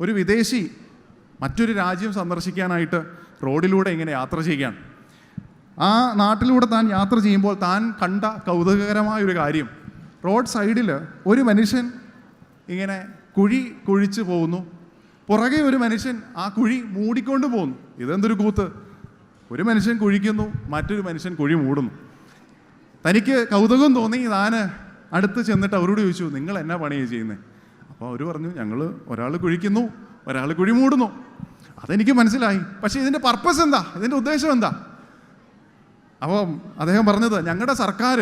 ഒരു വിദേശി മറ്റൊരു രാജ്യം സന്ദർശിക്കാനായിട്ട് റോഡിലൂടെ ഇങ്ങനെ യാത്ര ചെയ്യുകയാണ്. ആ നാട്ടിലൂടെ താൻ യാത്ര ചെയ്യുമ്പോൾ താൻ കണ്ട കൗതുകകരമായ ഒരു കാര്യം. റോഡ് സൈഡിൽ ഒരു മനുഷ്യൻ ഇങ്ങനെ കുഴി കുഴിച്ച് പോകുന്നു. പുറകെ ഒരു മനുഷ്യൻ ആ കുഴി മൂടിക്കൊണ്ട് പോകുന്നു. ഇതെന്തൊരു കൂത്ത്? ഒരു മനുഷ്യൻ കുഴിക്കുന്നു മറ്റൊരു മനുഷ്യൻ കുഴി മൂടുന്നു. തനിക്ക് കൗതുകം തോന്നി താൻ അടുത്ത് ചെന്നിട്ട് അവരോട് ചോദിച്ചു നിങ്ങൾ എന്നാ പണിയാണ് ചെയ്യുന്നത് അപ്പോൾ അവർ പറഞ്ഞു ഞങ്ങൾ ഒരാൾ കുഴിക്കുന്നു ഒരാൾ കുഴി മൂടുന്നു. അതെനിക്ക് മനസ്സിലായി. പക്ഷേ ഇതിന്റെ പർപ്പസ് എന്താ? ഇതിന്റെ ഉദ്ദേശം എന്താ? അപ്പം അദ്ദേഹം പറഞ്ഞത് ഞങ്ങളുടെ സർക്കാർ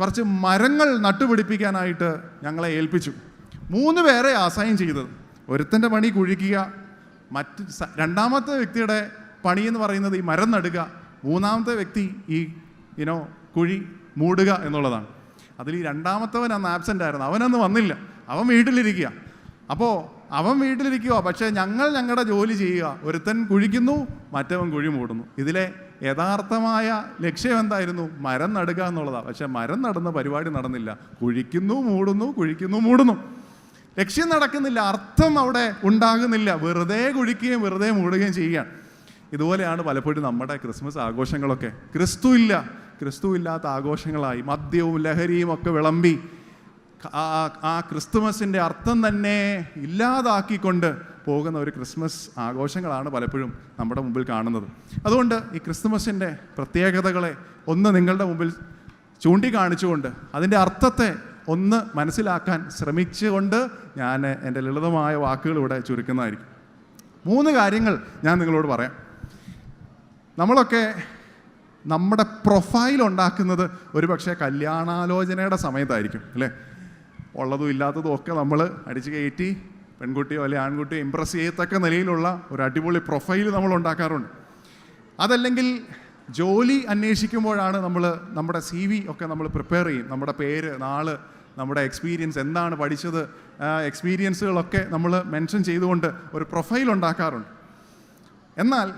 കുറച്ച് മരങ്ങൾ നട്ടുപിടിപ്പിക്കാനായിട്ട് ഞങ്ങളെ ഏൽപ്പിച്ചു. മൂന്ന് പേരെ അസൈൻ ചെയ്തത്. ഒരുത്തന്റെ പണി കുഴിക്കുക മറ്റ് രണ്ടാമത്തെ വ്യക്തിയുടെ പണി എന്ന് പറയുന്നത് ഈ മരം നടുക മൂന്നാമത്തെ വ്യക്തി ഈ ഇനോ കുഴി മൂടുക എന്നുള്ളതാണ്. അതിൽ ഈ രണ്ടാമത്തവൻ അന്ന് ആബ്സെന്റ് ആയിരുന്നു. അവനന്ന് വന്നില്ല. അവൻ വീട്ടിലിരിക്കുക. അപ്പോൾ അവൻ വീട്ടിലിരിക്കുക പക്ഷേ ഞങ്ങൾ ഞങ്ങളുടെ ജോലി ചെയ്യുക. ഒരുത്തൻ കുഴിക്കുന്നു മറ്റവൻ കുഴി മൂടുന്നു. ഇതിലെ യഥാർത്ഥമായ ലക്ഷ്യം എന്തായിരുന്നു? മരം നടുക എന്നുള്ളതാണ് പക്ഷേ മരം നടുന്ന പരിപാടി നടന്നില്ല. കുഴിക്കുന്നു മൂടുന്നു കുഴിക്കുന്നു മൂടുന്നു. ലക്ഷ്യം നടക്കുന്നില്ല. അർത്ഥം അവിടെ ഉണ്ടാകുന്നില്ല. വെറുതെ കുഴിക്കുകയും വെറുതെ മൂടുകയും ചെയ്യുകയാണ്. ഇതുപോലെയാണ് പലപ്പോഴും നമ്മുടെ ക്രിസ്മസ് ആഘോഷങ്ങളൊക്കെ. ക്രിസ്തു ഇല്ല. ക്രിസ്തു ഇല്ലാത്ത ആഘോഷങ്ങളായി. മദ്യവും ലഹരിയും ഒക്കെ വിളമ്പി ആ ക്രിസ്തുമസിന്റെ അർത്ഥം തന്നെ ഇല്ലാതാക്കിക്കൊണ്ട് പോകുന്ന ഒരു ക്രിസ്മസ് ആഘോഷങ്ങളാണ് പലപ്പോഴും നമ്മുടെ മുമ്പിൽ കാണുന്നത്. അതുകൊണ്ട് ഈ ക്രിസ്തുമസിന്റെ പ്രത്യേകതകളെ ഒന്ന് നിങ്ങളുടെ മുമ്പിൽ ചൂണ്ടിക്കാണിച്ചുകൊണ്ട് അതിന്റെ അർത്ഥത്തെ ഒന്ന് മനസ്സിലാക്കാൻ ശ്രമിച്ചുകൊണ്ട് ഞാൻ എന്റെ ലളിതമായ വാക്കുകൾ ഇവിടെ ചുരുക്കുന്നതായിരിക്കും. മൂന്ന് കാര്യങ്ങൾ ഞാൻ നിങ്ങളോട് പറയാം. നമ്മളൊക്കെ നമ്മുടെ പ്രൊഫൈൽ ഉണ്ടാക്കുന്നത് ഒരുപക്ഷെ കല്യാണാലോചനയുടെ സമയത്തായിരിക്കും അല്ലേ? ഉള്ളതും ഇല്ലാത്തതും ഒക്കെ നമ്മൾ അടിച്ച് കയറ്റി പെൺകുട്ടിയോ അല്ലെങ്കിൽ ആൺകുട്ടിയോ ഇമ്പ്രസ് ചെയ്യത്തക്ക നിലയിലുള്ള ഒരു അടിപൊളി പ്രൊഫൈൽ നമ്മൾ ഉണ്ടാക്കാറുണ്ട്. അതല്ലെങ്കിൽ ജോലി അന്വേഷിക്കുമ്പോഴാണ് നമ്മൾ നമ്മുടെ സി വി ഒക്കെ നമ്മൾ പ്രിപ്പയർ ചെയ്യും. നമ്മുടെ പേര് നാൾ നമ്മുടെ എക്സ്പീരിയൻസ് എന്താണ് പഠിച്ചത് എക്സ്പീരിയൻസുകളൊക്കെ നമ്മൾ മെൻഷൻ ചെയ്തുകൊണ്ട് ഒരു പ്രൊഫൈൽ ഉണ്ടാക്കാറുണ്ട്. എന്നാൽ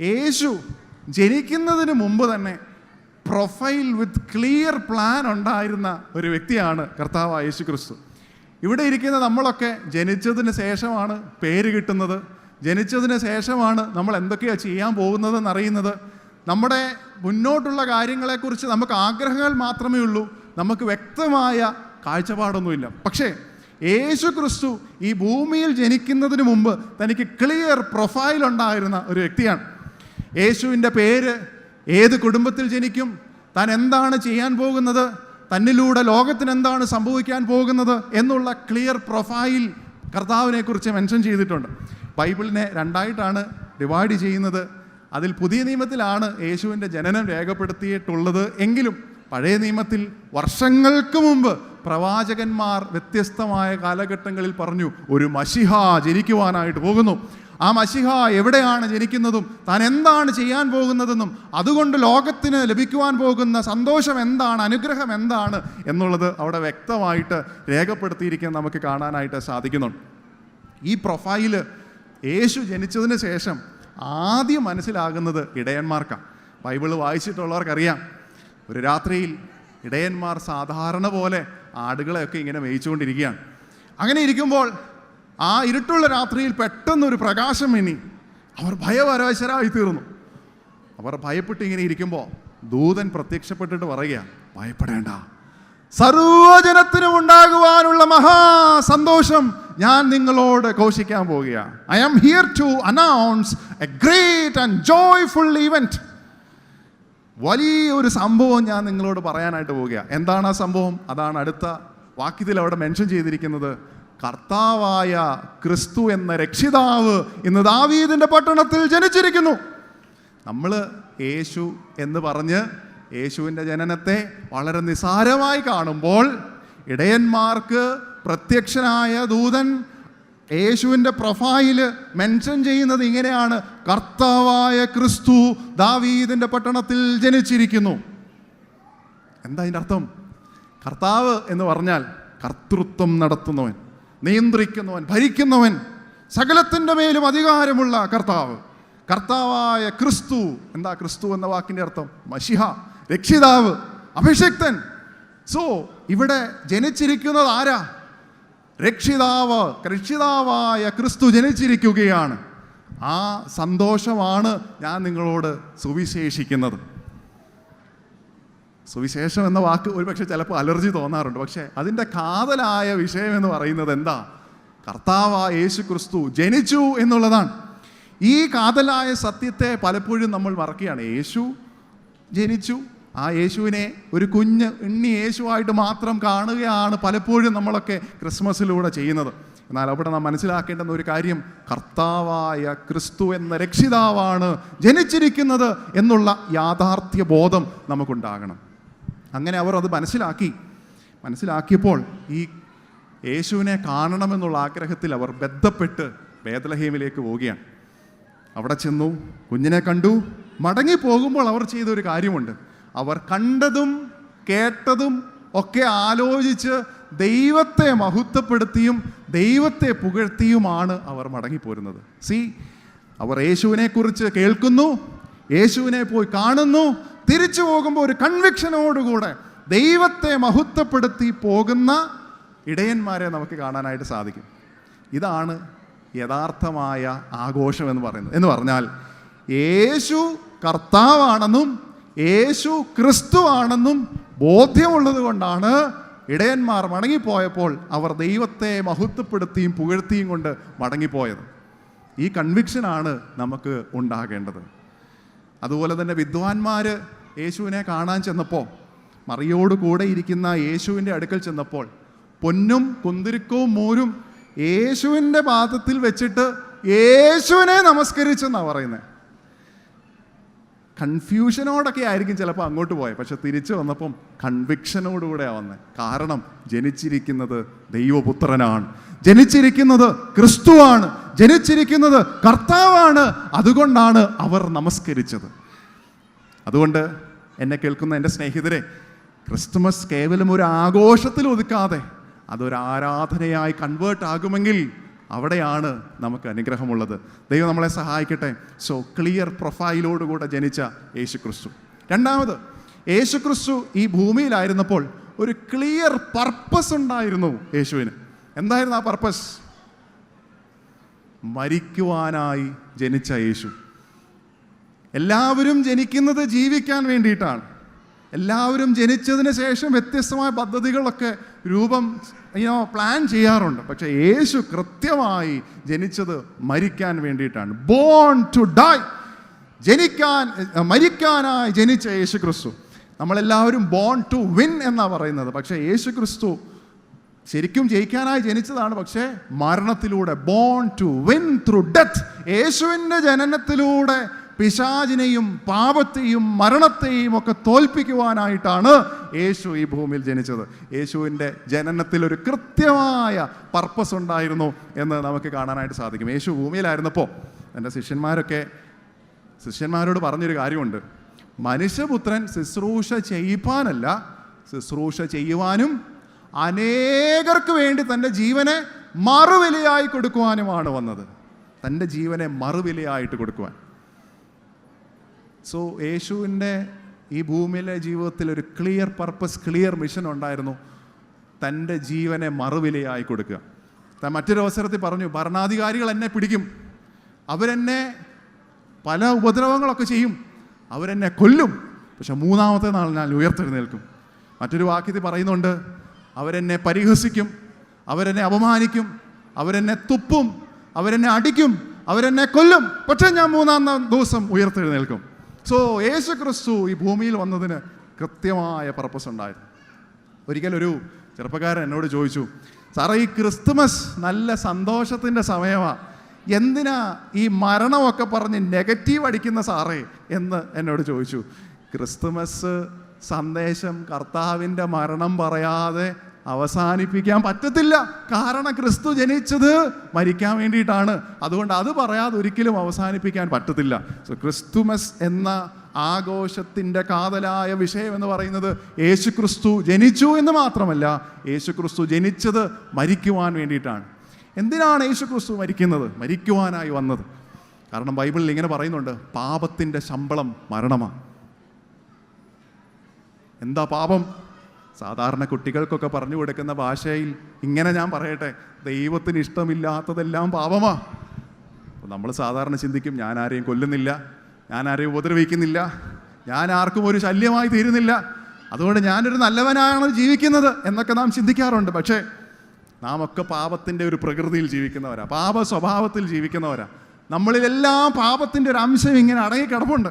യേശു ജനിക്കുന്നതിന് മുമ്പ് തന്നെ പ്രൊഫൈൽ വിത്ത് ക്ലിയർ പ്ലാൻ ഉണ്ടായിരുന്ന ഒരു വ്യക്തിയാണ് കർത്താവ് യേശു ക്രിസ്തു ഇവിടെ ഇരിക്കുന്ന നമ്മളൊക്കെ ജനിച്ചതിന് ശേഷമാണ് പേര് കിട്ടുന്നത്. ജനിച്ചതിന് ശേഷമാണ് നമ്മൾ എന്തൊക്കെയാണ് ചെയ്യാൻ പോകുന്നതെന്ന് അറിയുന്നത്. നമ്മുടെ മുന്നോട്ടുള്ള കാര്യങ്ങളെക്കുറിച്ച് നമുക്ക് ആഗ്രഹങ്ങൾ മാത്രമേ ഉള്ളൂ. നമുക്ക് വ്യക്തമായ കാഴ്ചപ്പാടൊന്നുമില്ല. പക്ഷേ യേശു ക്രിസ്തു ഈ ഭൂമിയിൽ ജനിക്കുന്നതിന് മുമ്പ് തനിക്ക് ക്ലിയർ പ്രൊഫൈൽ ഉണ്ടായിരുന്ന ഒരു വ്യക്തിയാണ്. യേശുവിന്റെ പേര് ഏത് കുടുംബത്തിൽ ജനിക്കും താൻ എന്താണ് ചെയ്യാൻ പോകുന്നത് തന്നിലൂടെ ലോകത്തിന് എന്താണ് സംഭവിക്കാൻ പോകുന്നത് എന്നുള്ള ക്ലിയർ പ്രൊഫൈൽ കർത്താവിനെക്കുറിച്ച് മെൻഷൻ ചെയ്തിട്ടുണ്ട്. ബൈബിളിനെ രണ്ടായിട്ടാണ് ഡിവൈഡ് ചെയ്യുന്നത്. അതിൽ പുതിയ നിയമത്തിലാണ് യേശുവിന്റെ ജനനം രേഖപ്പെടുത്തിയിട്ടുള്ളത് എങ്കിലും പഴയ നിയമത്തിൽ വർഷങ്ങൾക്ക് മുമ്പ് പ്രവാചകന്മാർ വ്യത്യസ്തമായ കാലഘട്ടങ്ങളിൽ പറഞ്ഞു ഒരു മഷിഹ ജനിക്കുവാനായിട്ട് പോകുന്നു. ആ മഷിഹ എവിടെയാണ് ജനിക്കുന്നതും താൻ എന്താണ് ചെയ്യാൻ പോകുന്നതെന്നും അതുകൊണ്ട് ലോകത്തിന് ലഭിക്കുവാൻ പോകുന്ന സന്തോഷം എന്താണ് അനുഗ്രഹം എന്താണ് എന്നുള്ളത് അവിടെ വ്യക്തമായിട്ട് രേഖപ്പെടുത്തിയിരിക്കാൻ നമുക്ക് കാണാനായിട്ട് സാധിക്കുന്നുണ്ട്. ഈ പ്രൊഫൈൽ യേശു ജനിച്ചതിന് ശേഷം ആദ്യം മനസ്സിലാകുന്നത് ഇടയന്മാർക്കാണ്. ബൈബിൾ വായിച്ചിട്ടുള്ളവർക്കറിയാം. ഒരു രാത്രിയിൽ ഇടയന്മാർ സാധാരണ പോലെ ആടുകളെയൊക്കെ ഇങ്ങനെ മേയിച്ചുകൊണ്ടിരിക്കുകയാണ്. അങ്ങനെ ഇരിക്കുമ്പോൾ ആ ഇരുട്ടുള്ള രാത്രിയിൽ പെട്ടെന്നൊരു പ്രകാശം ഇനി അവർ ഭയപരവശരായി തീർന്നു. അവർ ഭയപ്പെട്ട് ഇങ്ങനെ ഇരിക്കുമ്പോൾ ദൂതൻ പ്രത്യക്ഷപ്പെട്ടിട്ട് പറയുക ഭയപ്പെടേണ്ട. സർവജനത്തിനും ഉണ്ടാകുവാനുള്ള മഹാസന്തോഷം ഞാൻ നിങ്ങളോട് ഘോഷിക്കാൻ പോവുകയാണ്. I am here to announce a great and joyful event വലിയൊരു സംഭവം ഞാൻ നിങ്ങളോട് പറയാനായിട്ട് പോവുകയാണ്. എന്താണ് ആ സംഭവം? അതാണ് അടുത്ത വാക്യത്തിൽ അവിടെ മെൻഷൻ ചെയ്തിരിക്കുന്നത്. കർത്താവായ ക്രിസ്തു എന്ന രക്ഷിതാവ് ഇന്ന് ദാവീദിന്റെ പട്ടണത്തിൽ ജനിച്ചിരിക്കുന്നു. നമ്മൾ യേശു എന്ന് പറഞ്ഞ് യേശുവിന്റെ ജനനത്തെ വളരെ നിസാരമായി കാണുമ്പോൾ ഇടയന്മാർക്ക് പ്രത്യക്ഷനായ ദൂതൻ യേശുവിന്റെ പ്രൊഫൈൽ മെൻഷൻ ചെയ്യുന്നത് ഇങ്ങനെയാണ്. കർത്താവായ ക്രിസ്തു ദാവീദിന്റെ പട്ടണത്തിൽ ജനിച്ചിരിക്കുന്നു. എന്താ അതിന്റെ അർത്ഥം? കർത്താവ് എന്ന് പറഞ്ഞാൽ കർത്തൃത്വം നടത്തുന്നവൻ. നിയന്ത്രിക്കുന്നവൻ ഭരിക്കുന്നവൻ സകലത്തിന്റെ മേലും അധികാരമുള്ള കർത്താവ്. കർത്താവായ ക്രിസ്തു. എന്താ ക്രിസ്തു എന്ന വാക്കിന്റെ അർത്ഥം? മഷിഹ രക്ഷിതാവ് അഭിഷിക്തൻ. സോ ഇവിടെ ജനിച്ചിരിക്കുന്നത് ആരാ? രക്ഷിതാവ് രക്ഷിതാവായ ക്രിസ്തു ജനിച്ചിരിക്കുകയാണ്. ആ സന്തോഷമാണ് ഞാൻ നിങ്ങളോട് സുവിശേഷിക്കുന്നത്. സുവിശേഷം എന്ന വാക്ക് ഒരുപക്ഷെ ചിലപ്പോൾ അലർജി തോന്നാറുണ്ട്. പക്ഷേ അതിന്റെ കാതലായ വിഷയം എന്ന് പറയുന്നത് എന്താ? കർത്താവായ യേശു ക്രിസ്തു ജനിച്ചു എന്നുള്ളതാണ്. ഈ കാതലായ സത്യത്തെ പലപ്പോഴും നമ്മൾ മറക്കുകയാണ്. യേശു ജനിച്ചു. ആ യേശുവിനെ ഒരു കുഞ്ഞ് ഉണ്ണി യേശുവായിട്ട് മാത്രം കാണുകയാണ് പലപ്പോഴും നമ്മളൊക്കെ ക്രിസ്മസിലൂടെ ചെയ്യുന്നത്. എന്നാൽ അവിടെ നാം മനസ്സിലാക്കേണ്ടുന്ന ഒരു കാര്യം കർത്താവായ ക്രിസ്തു എന്ന രക്ഷിതാവാണ് ജനിച്ചിരിക്കുന്നത് എന്നുള്ള യാഥാർത്ഥ്യ ബോധം നമുക്കുണ്ടാകണം. അങ്ങനെ അവർ അത് മനസ്സിലാക്കി. മനസ്സിലാക്കിയപ്പോൾ ഈ യേശുവിനെ കാണണമെന്നുള്ള ആഗ്രഹത്തിൽ അവർ ബന്ധപ്പെട്ട് ബേദലഹീമിലേക്ക് പോവുകയാണ്. അവിടെ ചെന്നു കുഞ്ഞിനെ കണ്ടു മടങ്ങി പോകുമ്പോൾ അവർ ചെയ്ത ഒരു കാര്യമുണ്ട്. അവർ കണ്ടതും കേട്ടതും ഒക്കെ ആലോചിച്ച് ദൈവത്തെ മഹത്വപ്പെടുത്തിയും ദൈവത്തെ പുകഴ്ത്തിയുമാണ് അവർ മടങ്ങിപ്പോരുന്നത്. സി അവർ യേശുവിനെക്കുറിച്ച് കേൾക്കുന്നു യേശുവിനെ പോയി കാണുന്നു തിരിച്ചു പോകുമ്പോൾ ഒരു കൺവിക്ഷനോടുകൂടെ ദൈവത്തെ മഹത്വപ്പെടുത്തി പോകുന്ന ഇടയന്മാരെ നമുക്ക് കാണാനായിട്ട് സാധിക്കും. ഇതാണ് യഥാർത്ഥമായ ആഘോഷം എന്ന് പറയുന്നത്. എന്ന് പറഞ്ഞാൽ യേശു കർത്താവാണെന്നും യേശു ക്രിസ്തുവാണെന്നും ബോധ്യമുള്ളത് കൊണ്ടാണ് ഇടയന്മാർ മടങ്ങിപ്പോയപ്പോൾ അവർ ദൈവത്തെ മഹത്വപ്പെടുത്തിയും പുകഴ്ത്തിയും കൊണ്ട് മടങ്ങിപ്പോയത്. ഈ കൺവിക്ഷനാണ് നമുക്ക് ഉണ്ടാകേണ്ടത്. അതുപോലെ തന്നെ വിദ്വാൻമാർ യേശുവിനെ കാണാൻ ചെന്നപ്പോൾ മറിയോട് കൂടെ ഇരിക്കുന്ന യേശുവിന്റെ അടുക്കൽ ചെന്നപ്പോൾ പൊന്നും കുന്തിരിക്കവും മോരും യേശുവിന്റെ പാദത്തിൽ വെച്ചിട്ട് യേശുവിനെ നമസ്കരിച്ചെന്നാണ് പറയുന്നത് കൺഫ്യൂഷനോടൊക്കെ ആയിരിക്കും ചിലപ്പോൾ അങ്ങോട്ട് പോയത് പക്ഷെ തിരിച്ചു വന്നപ്പം കൺവിക്ഷനോടുകൂടെയാണ് വന്നത് കാരണം ജനിച്ചിരിക്കുന്നത് ദൈവപുത്രനാണ്. ജനിച്ചിരിക്കുന്നത് ക്രിസ്തുവാണ്. ജനിച്ചിരിക്കുന്നത് കർത്താവാണ്. അതുകൊണ്ടാണ് അവർ നമസ്കരിച്ചത്. അതുകൊണ്ട് എന്നെ കേൾക്കുന്ന എന്റെ സ്നേഹിതരെ ക്രിസ്തുമസ് കേവലം ഒരു ആഘോഷത്തിൽ ഒതുക്കാതെ അതൊരു ആരാധനയായി കൺവേർട്ട് ആകുമെങ്കിൽ അവിടെയാണ് നമുക്ക് അനുഗ്രഹമുള്ളത്. ദൈവം നമ്മളെ സഹായിക്കട്ടെ. സോ ക്ലിയർ പ്രൊഫൈലോടുകൂടെ ജനിച്ച യേശു ക്രിസ്തു രണ്ടാമത് യേശു ക്രിസ്തു ഈ ഭൂമിയിലായിരുന്നപ്പോൾ ഒരു ക്ലിയർ പർപ്പസ് ഉണ്ടായിരുന്നു യേശുവിന്. എന്തായിരുന്നു ആ പർപ്പസ് മരിക്കുവാനായി ജനിച്ച യേശു. എല്ലാവരും ജനിക്കുന്നത് ജീവിക്കാൻ വേണ്ടിയിട്ടാണ്. എല്ലാവരും ജനിച്ചതിന് ശേഷം വ്യത്യസ്തമായ പദ്ധതികളൊക്കെ രൂപം ഇങ്ങനെ പ്ലാൻ ചെയ്യാറുണ്ട്. പക്ഷെ യേശു കൃത്യമായി ജനിച്ചത് മരിക്കാൻ വേണ്ടിയിട്ടാണ്. ബോൺ ടു ഡൈ ജനിക്കാൻ മരിക്കാനായി ജനിച്ച യേശു ക്രിസ്തു നമ്മളെല്ലാവരും ബോൺ ടു വിൻ എന്നാണ് പറയുന്നത്. പക്ഷേ യേശു ക്രിസ്തു ശരിക്കും ജയിക്കാനായി ജനിച്ചതാണ്. പക്ഷേ മരണത്തിലൂടെ born to win through death യേശുവിന്റെ ജനനത്തിലൂടെ പിശാചിനെയും പാപത്തെയും മരണത്തെയും ഒക്കെ തോൽപ്പിക്കുവാനായിട്ടാണ് യേശു ഈ ഭൂമിയിൽ ജനിച്ചത്. യേശുവിന്റെ ജനനത്തിൽ ഒരു കൃത്യമായ പർപ്പസ് ഉണ്ടായിരുന്നു എന്ന് നമുക്ക് കാണാനായിട്ട് സാധിക്കും. യേശു ഭൂമിയിലായിരുന്നപ്പോൾ എന്റെ ശിഷ്യന്മാരൊക്കെ ശിഷ്യന്മാരോട് പറഞ്ഞൊരു കാര്യമുണ്ട്. മനുഷ്യപുത്രൻ ശുശ്രൂഷ ചെയ്യിപ്പാനല്ല ശുശ്രൂഷ ചെയ്യുവാനും അനേകർക്ക് വേണ്ടി തന്റെ ജീവനെ മറുവിലയായി കൊടുക്കുവാനുമാണ് വന്നത്. തന്റെ ജീവനെ മറുവിലയായിട്ട് കൊടുക്കുവാൻ. സോ യേശുവിന്റെ ഈ ഭൂമിയിലെ ജീവിതത്തിൽ ഒരു ക്ലിയർ പർപ്പസ് ക്ലിയർ മിഷൻ ഉണ്ടായിരുന്നു. തന്റെ ജീവനെ മറുവിലയായി കൊടുക്കുക. താൻ മറ്റൊരവസരത്തിൽ പറഞ്ഞു ഭരണാധികാരികൾ എന്നെ പിടിക്കും. അവരെന്നെ പല ഉപദ്രവങ്ങളൊക്കെ ചെയ്യും. അവരെന്നെ കൊല്ലും. പക്ഷെ മൂന്നാമത്തെ നാൾ ഞാൻ ഉയർത്തെഴുന്നേൽക്കും. മറ്റൊരു വാക്യത്തിൽ പറയുന്നുണ്ട് അവരെന്നെ പരിഹസിക്കും. അവരെന്നെ അപമാനിക്കും. അവരെന്നെ തുപ്പും. അവരെന്നെ അടിക്കും. അവരെന്നെ കൊല്ലും. പക്ഷേ ഞാൻ മൂന്നാം ദിവസം ഉയർത്തെഴുന്നേൽക്കും. സോ യേശു ക്രിസ്തു ഈ ഭൂമിയിൽ വന്നതിന് കൃത്യമായ പർപ്പസ് ഉണ്ടായിരുന്നു. ഒരിക്കലൊരു ചെറുപ്പക്കാരൻ എന്നോട് ചോദിച്ചു സാറേ ഈ ക്രിസ്തുമസ് നല്ല സന്തോഷത്തിന്റെ സമയമാണ് എന്തിനാ ഈ മരണമൊക്കെ പറഞ്ഞ് നെഗറ്റീവ് അടിക്കുന്ന സാറേ? എന്ന് എന്നോട് ചോദിച്ചു. ക്രിസ്തുമസ് സന്ദേശം കർത്താവിന്റെ മരണം പറയാതെ അവസാനിപ്പിക്കാൻ പറ്റത്തില്ല. കാരണം ക്രിസ്തു ജനിച്ചത് മരിക്കാൻ വേണ്ടിയിട്ടാണ്. അതുകൊണ്ട് അത് പറയാതെ ഒരിക്കലും അവസാനിപ്പിക്കാൻ പറ്റത്തില്ല. സോ ക്രിസ്തുമസ് എന്ന ആഘോഷത്തിന്റെ കാതലായ വിഷയം എന്ന് പറയുന്നത് യേശു ക്രിസ്തു ജനിച്ചു എന്ന് മാത്രമല്ല യേശു ക്രിസ്തു ജനിച്ചത് മരിക്കുവാൻ വേണ്ടിയിട്ടാണ്. എന്തിനാണ് യേശു ക്രിസ്തു മരിക്കുന്നത്? മരിക്കുവാനായി വന്നത്. കാരണം ബൈബിളിൽ ഇങ്ങനെ പറയുന്നുണ്ട് പാപത്തിന്റെ ശമ്പളം മരണമാണ്. എന്താ പാപം? സാധാരണ കുട്ടികൾക്കൊക്കെ പറഞ്ഞു കൊടുക്കുന്ന ഭാഷയിൽ ഇങ്ങനെ ഞാൻ പറയട്ടെ ദൈവത്തിന് ഇഷ്ടമില്ലാത്തതെല്ലാം പാപമാ. നമ്മൾ സാധാരണ ചിന്തിക്കും ഞാൻ ആരെയും കൊല്ലുന്നില്ല ഞാൻ ആരെയും ഉപദ്രവിക്കുന്നില്ല ഞാൻ ആർക്കും ഒരു ശല്യമായി തീരുന്നില്ല. അതുകൊണ്ട് ഞാനൊരു നല്ലവനാണ് ജീവിക്കുന്നത് എന്നൊക്കെ നാം ചിന്തിക്കാറുണ്ട്. പക്ഷേ നാം ഒക്കെ പാപത്തിന്റെ ഒരു പ്രകൃതിയിൽ ജീവിക്കുന്നവരാ പാപ സ്വഭാവത്തിൽ ജീവിക്കുന്നവരാ. നമ്മളിലെല്ലാം പാപത്തിന്റെ ഒരു അംശം ഇങ്ങനെ അടങ്ങി കിടപ്പുണ്ട്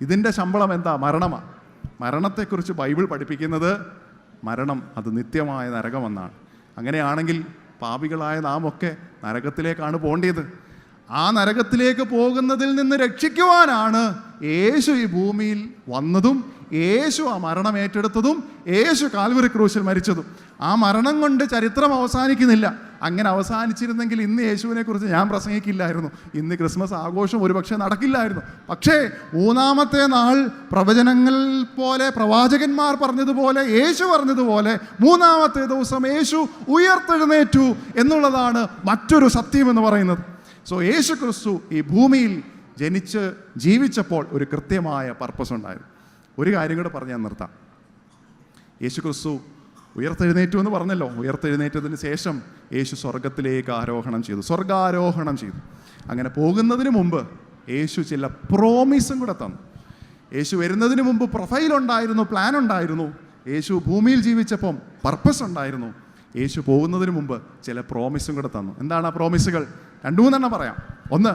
ഇതിന്റെ ശമ്പളം എന്താ? മരണമാണ് മരണത്തെക്കുറിച്ച് ബൈബിൾ പഠിപ്പിക്കുന്നത് മരണം അത് നിത്യമായ നരകമെന്നാണ്. അങ്ങനെയാണെങ്കിൽ പാപികളായ നാം ഒക്കെ നരകത്തിലേക്കാണ് പോകേണ്ടത് ആ നരകത്തിലേക്ക് പോകുന്നതിൽ നിന്ന് രക്ഷിക്കുവാനാണ് യേശു ഈ ഭൂമിയിൽ വന്നതും യേശു ആ മരണം ഏറ്റെടുത്തതും യേശു കാൽവറി ക്രൂശിൽ മരിച്ചതും. ആ മരണം കൊണ്ട് ചരിത്രം അവസാനിക്കുന്നില്ല. അങ്ങനെ അവസാനിച്ചിരുന്നെങ്കിൽ ഇന്ന് യേശുവിനെക്കുറിച്ച് ഞാൻ പ്രസംഗിക്കില്ലായിരുന്നു. ഇന്ന് ക്രിസ്മസ് ആഘോഷം ഒരുപക്ഷെ നടക്കില്ലായിരുന്നു. പക്ഷേ മൂന്നാമത്തെ നാൾ പ്രവചനങ്ങൾ പോലെ പ്രവാചകന്മാർ പറഞ്ഞതുപോലെ യേശു പറഞ്ഞതുപോലെ മൂന്നാമത്തെ ദിവസം യേശു ഉയർത്തെഴുന്നേറ്റു എന്നുള്ളതാണ് മറ്റൊരു സത്യം എന്ന് പറയുന്നത്. സോ യേശു ക്രിസ്തു ഈ ഭൂമിയിൽ ജനിച്ച് ജീവിച്ചപ്പോൾ ഒരു കൃത്യമായ പർപ്പസ് ഉണ്ടായിരുന്നു. ഒരു കാര്യം കൂടെ പറഞ്ഞ് ഞാൻ നിർത്താം. യേശു ക്രിസ്തു ഉയർത്തെഴുന്നേറ്റു എന്ന് പറഞ്ഞല്ലോ. ഉയർത്തെഴുന്നേറ്റതിന് ശേഷം യേശു സ്വർഗത്തിലേക്ക് ആരോഹണം ചെയ്തു. സ്വർഗാരോഹണം ചെയ്തു. അങ്ങനെ പോകുന്നതിന് മുമ്പ് യേശു ചില പ്രോമിസും കൂടെ തന്നു. യേശു വരുന്നതിന് മുമ്പ് പ്രൊഫൈൽ ഉണ്ടായിരുന്നു പ്ലാൻ ഉണ്ടായിരുന്നു. യേശു ഭൂമിയിൽ ജീവിച്ചപ്പം പർപ്പസ് ഉണ്ടായിരുന്നു. യേശു പോകുന്നതിന് മുമ്പ് ചില പ്രോമിസും കൂടെ തന്നു. എന്താണ് ആ പ്രോമിസുകൾ രണ്ടു മൂന്നെണ്ണം പറയാം. ഒന്ന്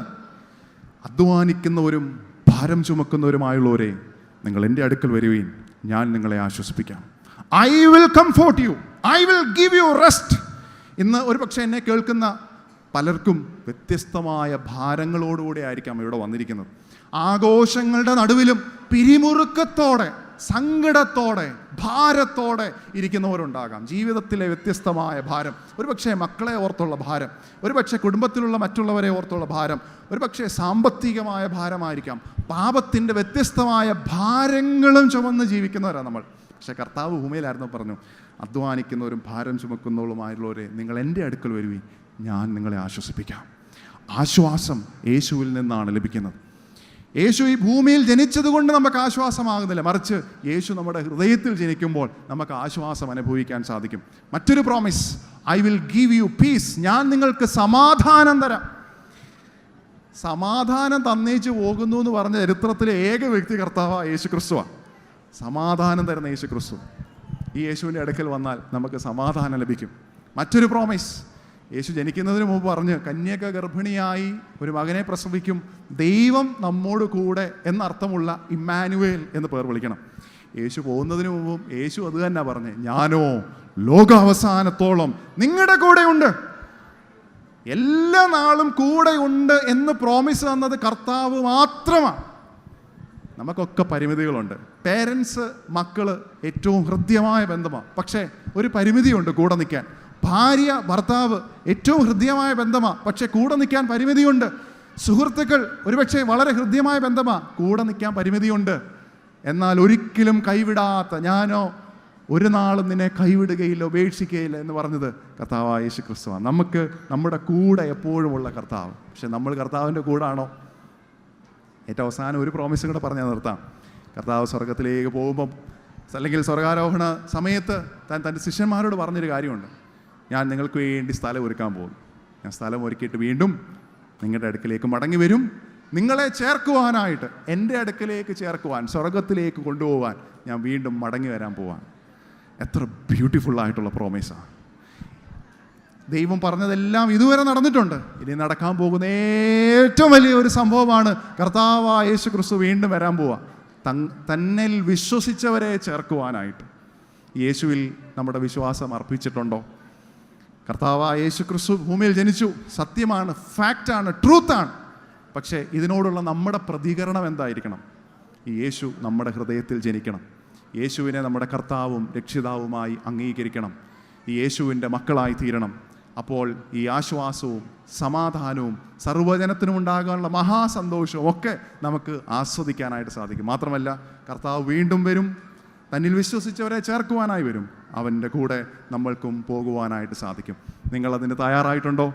അധ്വാനിക്കുന്നവരും ഭാരം ചുമക്കുന്നവരുമായുള്ളവരെ നിങ്ങൾ എന്റെ അടുക്കൽ വരുവീൻ. ഞാൻ നിങ്ങളെ ആശ്വസിപ്പിക്കാം. I will comfort you I will give you rest ഇന്ന് ഒരു പക്ഷേ എന്നെ കേൾക്കുന്ന പലർക്കും വ്യത്യസ്തമായ ഭാരങ്ങളോടുകൂടെ ആയിരിക്കാം ഇവിടെ വന്നിരിക്കുന്നത്. ആഘോഷങ്ങളുടെ നടുവിലും പിരിമുറുക്കത്തോടെ സങ്കടത്തോടെ ഭാരത്തോടെ ഇരിക്കുന്നവരുണ്ടാകാം. ജീവിതത്തിലെ വ്യത്യസ്തമായ ഭാരം. ഒരുപക്ഷെ മക്കളെ ഓർത്തുള്ള ഭാരം. ഒരുപക്ഷെ കുടുംബത്തിലുള്ള മറ്റുള്ളവരെ ഓർത്തുള്ള ഭാരം. ഒരുപക്ഷെ സാമ്പത്തികമായ ഭാരമായിരിക്കാം. പാപത്തിന്റെ വ്യത്യസ്തമായ ഭാരങ്ങളും ചുമന്ന് ജീവിക്കുന്നവരാണ് നമ്മൾ. പക്ഷെ കർത്താവ് ഭൂമിയിലായിരുന്നു പറഞ്ഞു അധ്വാനിക്കുന്നവരും ഭാരം ചുമക്കുന്നവരുമായുള്ളവരെ നിങ്ങൾ എന്റെ അടുക്കൽ വരുവി ഞാൻ നിങ്ങളെ ആശ്വസിപ്പിക്കാം. ആശ്വാസം യേശുവിൽ നിന്നാണ് ലഭിക്കുന്നത്. യേശു ഈ ഭൂമിയിൽ ജനിച്ചതുകൊണ്ട് നമുക്ക് ആശ്വാസമാകുന്നില്ല. മറിച്ച് യേശു നമ്മുടെ ഹൃദയത്തിൽ ജനിക്കുമ്പോൾ നമുക്ക് ആശ്വാസം അനുഭവിക്കാൻ സാധിക്കും. മറ്റൊരു promise I will give you peace ഞാൻ നിങ്ങൾക്ക് സമാധാനം തരാം. സമാധാനം തന്നേച്ച് പോകുന്നു എന്ന് പറഞ്ഞ ചരിത്രത്തിലെ ഏക വ്യക്തി കർത്താവ് യേശു ക്രിസ്തുവാണ് സമാധാനം തരുന്ന യേശു ക്രിസ്തു ഈ യേശുവിന്റെ അടുക്കൽ വന്നാൽ നമുക്ക് സമാധാനം ലഭിക്കും. മറ്റൊരു പ്രോമിസ് യേശു ജനിക്കുന്നതിന് മുമ്പ് പറഞ്ഞ് കന്യക ഗർഭിണിയായി ഒരു മകനെ പ്രസവിക്കും ദൈവം നമ്മോട് കൂടെ എന്നർത്ഥമുള്ള ഇമ്മാനുവേൽ എന്ന് പേർ വിളിക്കണം. യേശു പോകുന്നതിന് മുമ്പും യേശു അത് തന്നെ പറഞ്ഞ് ഞാനോ ലോകാവസാനത്തോളം നിങ്ങളുടെ കൂടെയുണ്ട്. എല്ലാ നാളും കൂടെയുണ്ട് എന്ന് പ്രോമിസ് തന്നത് കർത്താവ് മാത്രമാണ്. നമുക്കൊക്കെ പരിമിതികളുണ്ട്. പേരൻസ് മക്കൾ ഏറ്റവും ഹൃദ്യമായ ബന്ധമാണ് പക്ഷേ ഒരു പരിമിതിയുണ്ട് കൂടെ നിൽക്കാൻ. ഭാര്യ ഭർത്താവ് ഏറ്റവും ഹൃദ്യമായ ബന്ധമാണ് പക്ഷേ കൂടെ നിൽക്കാൻ പരിമിതിയുണ്ട്. സുഹൃത്തുക്കൾ ഒരുപക്ഷെ വളരെ ഹൃദ്യമായ ബന്ധമാണ് കൂടെ നിൽക്കാൻ പരിമിതിയുണ്ട്. എന്നാൽ ഒരിക്കലും കൈവിടാത്ത ഞാനോ ഒരു നാളും നിന്നെ കൈവിടുകയില്ല ഉപേക്ഷിക്കുകയില്ല എന്ന് പറഞ്ഞത് കർത്താവായ യേശു ക്രിസ്തുവാണ് നമുക്ക് നമ്മുടെ കൂടെ എപ്പോഴുമുള്ള കർത്താവ്. പക്ഷെ നമ്മൾ കർത്താവിന്റെ കൂടാണോ? ഏറ്റവും അവസാനം ഒരു പ്രോമിസും കൂടെ പറഞ്ഞാൽ നിർത്താം. കർത്താവ് സ്വർഗത്തിലേക്ക് പോകുമ്പം അല്ലെങ്കിൽ സ്വർഗാരോഹണ സമയത്ത് താൻ തന്റെ ശിഷ്യന്മാരോട് പറഞ്ഞൊരു കാര്യമുണ്ട്. ഞാൻ നിങ്ങൾക്ക് വേണ്ടി സ്ഥലം ഒരുക്കാൻ പോകും. ഞാൻ സ്ഥലം ഒരുക്കിയിട്ട് വീണ്ടും നിങ്ങളുടെ അടുക്കിലേക്ക് മടങ്ങി വരും. നിങ്ങളെ ചേർക്കുവാനായിട്ട് എന്റെ അടുക്കിലേക്ക് ചേർക്കുവാൻ സ്വർഗത്തിലേക്ക് കൊണ്ടുപോകാൻ ഞാൻ വീണ്ടും മടങ്ങി വരാൻ പോവാൻ. എത്ര ബ്യൂട്ടിഫുള്ളായിട്ടുള്ള പ്രോമിസാണ് ദൈവം പറഞ്ഞതെല്ലാം ഇതുവരെ നടന്നിട്ടുണ്ട്. ഇനി നടക്കാൻ പോകുന്ന ഏറ്റവും വലിയ ഒരു സംഭവമാണ് കർത്താവ് യേശു ക്രിസ്തു വീണ്ടും വരാൻ പോവുക. തന്നിൽ വിശ്വസിച്ചവരെ ചേർക്കുവാനായിട്ട്. യേശുവിൽ നമ്മുടെ വിശ്വാസം അർപ്പിച്ചിട്ടുണ്ടോ? കർത്താവ് യേശു ക്രിസ്തു ഭൂമിയിൽ ജനിച്ചു. സത്യമാണ് ഫാക്റ്റാണ് ട്രൂത്താണ്. പക്ഷേ ഇതിനോടുള്ള നമ്മുടെ പ്രതികരണം എന്തായിരിക്കണം? ഈ യേശു നമ്മുടെ ഹൃദയത്തിൽ ജനിക്കണം. യേശുവിനെ നമ്മുടെ കർത്താവും രക്ഷിതാവുമായി അംഗീകരിക്കണം. ഈ യേശുവിന്റെ മക്കളായി തീരണം. അപ്പോൾ ഈ ആശ്വാസവും സമാധാനവും സർവജനത്തിനും ഉണ്ടാകാനുള്ള മഹാസന്തോഷവും ഒക്കെ നമുക്ക് ആസ്വദിക്കാനായിട്ട് സാധിക്കും. മാത്രമല്ല കർത്താവ് വീണ്ടും വരും. തന്നിൽ വിശ്വസിച്ചവരെ ചേർക്കുവാനായി വരും. അവന്റെ കൂടെ നമ്മൾക്കും പോകുവാനായിട്ട് സാധിക്കും. നിങ്ങളതിന് തയ്യാറായിട്ടുണ്ടോ?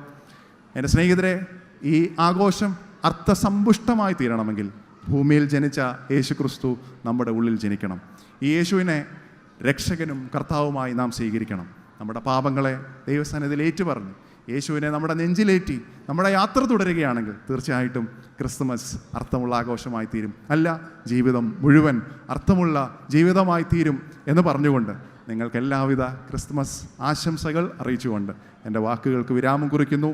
എന്റെ സ്നേഹിതരെ ഈ ആഘോഷം അർത്ഥസമ്പുഷ്ടമായി തീരണമെങ്കിൽ ഭൂമിയിൽ ജനിച്ച യേശു ക്രിസ്തു നമ്മുടെ ഉള്ളിൽ ജനിക്കണം. ഈ യേശുവിനെ രക്ഷകനും കർത്താവുമായി നാം സ്വീകരിക്കണം. നമ്മുടെ പാപങ്ങളെ ദൈവസ്ഥാനത്തിൽ ഏറ്റുപറഞ്ഞ് യേശുവിനെ നമ്മുടെ നെഞ്ചിലേറ്റി നമ്മുടെ യാത്ര തുടരുകയാണെങ്കിൽ തീർച്ചയായിട്ടും ക്രിസ്തുമസ് അർത്ഥമുള്ള ആഘോഷമായി തീരും. അല്ല ജീവിതം മുഴുവൻ അർത്ഥമുള്ള ജീവിതമായി തീരും എന്ന് പറഞ്ഞുകൊണ്ട് നിങ്ങൾക്ക് എല്ലാവിധ ക്രിസ്തുമസ് ആശംസകൾ അറിയിച്ചുകൊണ്ട് എന്റെ വാക്കുകൾക്ക് വിരാമം കുറിക്കുന്നു.